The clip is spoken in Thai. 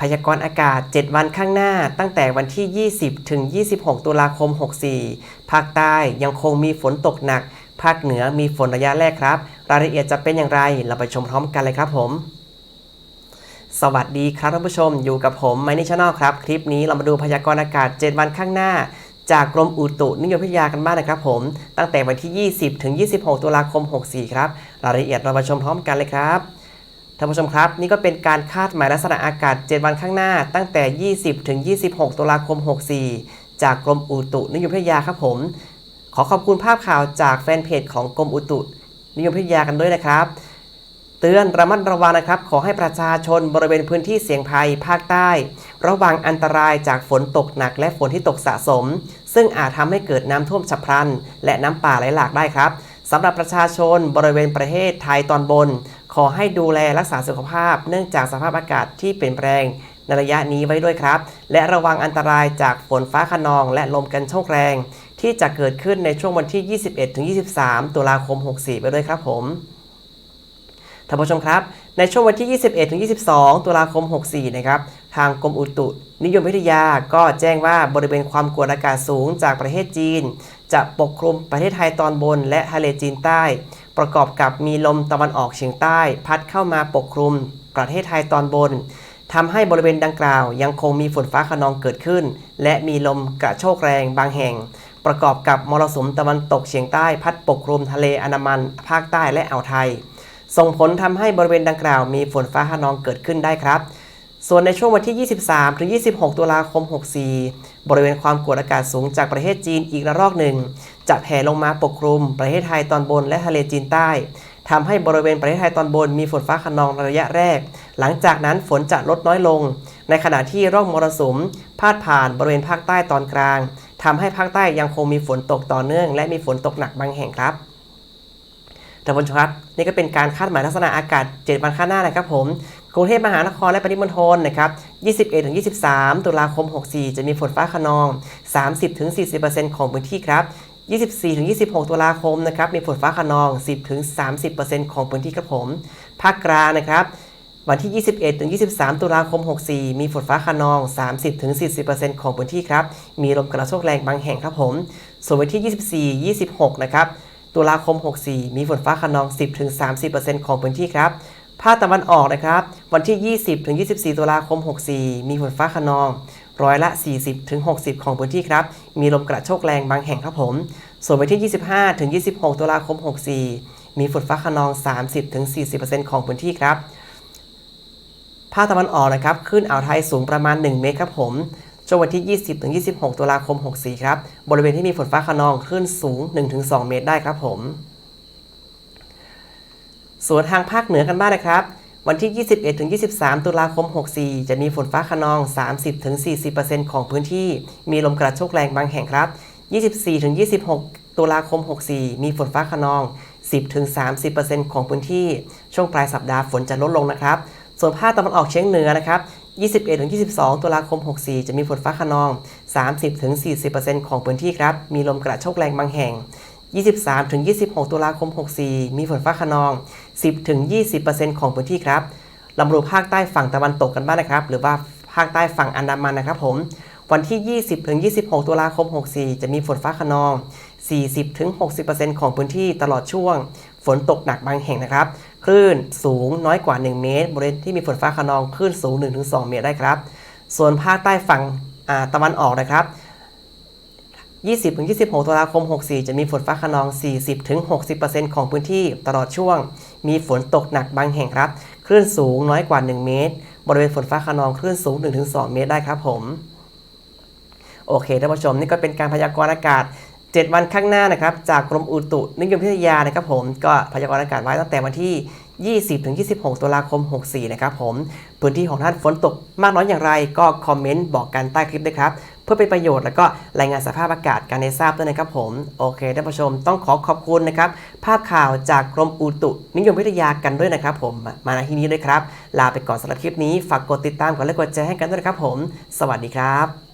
พยากรณ์อากาศ 7 วันข้างหน้า ตั้งแต่วันที่ 20 ถึง 26 ตุลาคม 64 ภาคใต้ยังคงมีฝนตกหนัก ภาคเหนือมีฝนระยะแรกครับ รายละเอียดจะเป็นอย่างไร เราไปชมพร้อมกันเลยครับผม สวัสดีครับท่านผู้ชม อยู่กับผมไมนี่ชาแนลครับ คลิปนี้เรามาดูพยากรณ์อากาศ 7 วันข้างหน้า จากกรมอุตุนิยมวิทยากันบ้างนะครับผม ตั้งแต่วันที่ 20 ถึง 26 ตุลาคม 64 ครับ รายละเอียดเรามาชมพร้อมกันเลยครับ ท่านผู้ชมครับ นี่ก็เป็นการคาดหมายลักษณะอากาศ 7 วันข้างหน้า ตั้งแต่ 20 ถึง 26 ตุลาคม 64 จากกรมอุตุนิยมวิทยาครับผม ขอขอบคุณภาพข่าวจากแฟนเพจของกรมอุตุนิยมวิทยากันด้วยนะครับ เตือนระมัดระวังนะครับ ขอให้ประชาชนบริเวณพื้นที่เสี่ยงภัยภาคใต้ ระวังอันตรายจากฝนตกหนักและฝนที่ตกสะสม ซึ่งอาจทำให้เกิดน้ำท่วมฉับพลัน และน้ำป่าไหลหลากได้ครับสำหรับประชาชนบริเวณประเทศไทยตอนบน ขอให้ดูแลรักษาสุขภาพ เนื่องจากสภาพอากาศที่เปลี่ยนแปลงในระยะนี้ไว้ด้วยครับ และระวังอันตรายจากฝนฟ้าคะนอง และลมกันโชกแรง ที่จะเกิดขึ้นในช่วงวันที่ 21-23 ตุลาคม 64 ไปด้วยครับผมท่านผู้ชมครับ ในช่วงวันที่ 21-22 ตุลาคม 64 นะครับ ทางกรมอุตุนิยมวิทยาก็แจ้งว่าบริเวณความกดอากาศสูงจากประเทศจีน จะปกคลุมประเทศไทยตอนบนและทะเลจีนใต้ ประกอบกับมีลมตะวันออกเฉียงใต้ พัดเข้ามาปกคลุมประเทศไทยตอนบนทำให้บริเวณดังกล่าว ยังคงมีฝนฟ้าคะนองเกิดขึ้น และมีลมกระโชกแรงบางแห่ง ประกอบกับมรสุมตะวันตกเฉียงใต้พัดปกคลุมทะเลอันดามัน ภาคใต้และอ่าวไทย ส่งผลทำให้บริเวณดังกล่าว มีฝนฟ้าคะนองเกิดขึ้นได้ครับ ส่วนในช่วงวันที่ 23 ถึง 26 ตุลาคม 64 บริเวณความกดอากาศสูงจากประเทศจีนอีกระลอกหนึ่ง จะแผ่ลงมาปกคลุม ประเทศไทยตอนบนและทะเลจีนใต้ทำให้บริเวณประเทศไทยตอนบนมีฝนฟ้าคะนองระยะแรก หลังจากนั้นฝนจะลดน้อยลง ในขณะที่ร่องมรสุมพาดผ่านบริเวณภาคใต้ตอนกลางทำให้ภาคใต้ยังคงมีฝนตกต่อเนื่อง และมีฝนตกหนักบางแห่งครับท่านผู้ชมครับนี่ก็เป็นการคาดหมายลักษณะอากาศ 7 วันข้างหน้านะครับผมกรุงเทพมหานครและปริมณฑลนะครับ 21-23 ตุลาคม 64 จะมีฝนฟ้าคะนอง 30-40%ของพื้นที่ครับ 24-26 ตุลาคมนะครับมีฝนฟ้าคะนอง 10-30%ของพื้นที่ครับผม ภาคกลางนะครับวันที่ 21-23 ตุลาคม 64 มีฝนฟ้าคะนอง 30-40%ของพื้นที่ครับ มีลมกระโชกแรงบางแห่งครับผม ส่วนวันที่ 24 26 นะครับ ตุลาคม 64 มีฝนฟ้าคะนอง 10-30%ของพื้นที่ครับ ภาคตะวันออกนะครับ วันที่ 20 ถึง 24 ตุลาคม 64 มีฝนฟ้าคะนอง ร้อยละ 40 ถึง 60 ของพื้นที่ครับ มีลมกระโชกแรงบางแห่งครับผม ส่วนวันที่ 25 ถึง 26 ตุลาคม 64 มีฝนฟ้าคะนอง 30 ถึง 40%ของพื้นที่ครับ ภาคตะวันออกนะครับ ขึ้นอ่าวไทยสูงประมาณ 1 เมตรครับผมช่วงวันที่ 20 ถึง 26 ตุลาคม 64 ครับ บริเวณที่มีฝนฟ้าคะนองคลื่นสูง 1-2 เมตรได้ครับผม ส่วนทางภาคเหนือกันบ้างนะครับ วันที่ 21-23 ตุลาคม 64 จะมีฝนฟ้าคะนอง 30-40%ของพื้นที่ มีลมกระโชกแรงบางแห่งครับ 24-26 ตุลาคม 64 มีฝนฟ้าคะนอง 10-30%ของพื้นที่ ช่วงปลายสัปดาห์ฝนจะลดลงนะครับ ส่วนภาคตะวันออกเฉียงเหนือนะครับ21-22 ตุลาคม 64 จะมีฝนฟ้าคะนอง 30-40%ของพื้นที่ครับ มีลมกระโชกแรงบางแห่ง 23-26 ตุลาคม 64 มีฝนฟ้าคะนอง 10-20%ของพื้นที่ครับลำรูภาคใต้ฝั่งตะวันตกกันบ้างนะครับ หรือว่าภาคใต้ฝั่งอันดามันนะครับผม วันที่ 20-26 ตุลาคม 64 จะมีฝนฟ้าคะนอง 40-60%ของพื้นที่ตลอดช่วง ฝนตกหนักบางแห่งนะครับ คลื่นสูงน้อยกว่า 1 เมตร บริเวณที่มีฝนฟ้าคะนองคลื่นสูง 1-2 เมตรได้ครับ ส่วนภาคใต้ฝั่งตะวันออกนะครับ 20-26 ตุลาคม 64 จะมีฝนฟ้าคะนอง 40-60%ของพื้นที่ตลอดช่วง มีฝนตกหนักบางแห่งครับ คลื่นสูงน้อยกว่า 1 เมตร บริเวณฝนฟ้าคะนองคลื่นสูง 1-2 เมตรได้ครับผม โอเคท่านผู้ชมนี่ก็เป็นการพยากรณ์อากาศ 7 วันข้างหน้านะครับ จากกรมอุตุนิยมวิทยานะครับผม ก็พยากรณ์อากาศไว้ตั้งแต่วันที่20-26 ตุลาคม 64 นะครับผม พื้นที่ของท่านฝนตกมากน้อยอย่างไร ก็คอมเมนต์บอกกันใต้คลิปด้วยครับ เพื่อเป็นประโยชน์แล้วก็รายงานสภาพอากาศกันให้ทราบด้วยนะครับผมโอเคท่านผู้ชมต้องขอขอบคุณนะครับภาพข่าวจากกรมอุตุนิยมวิทยากันด้วยนะครับผมมาณที่นี้ด้วยครับ ลาไปก่อนสำหรับคลิปนี้ฝากกดติดตามกดไลค์กดแชร์ให้กันด้วยนะครับผม สวัสดีครับ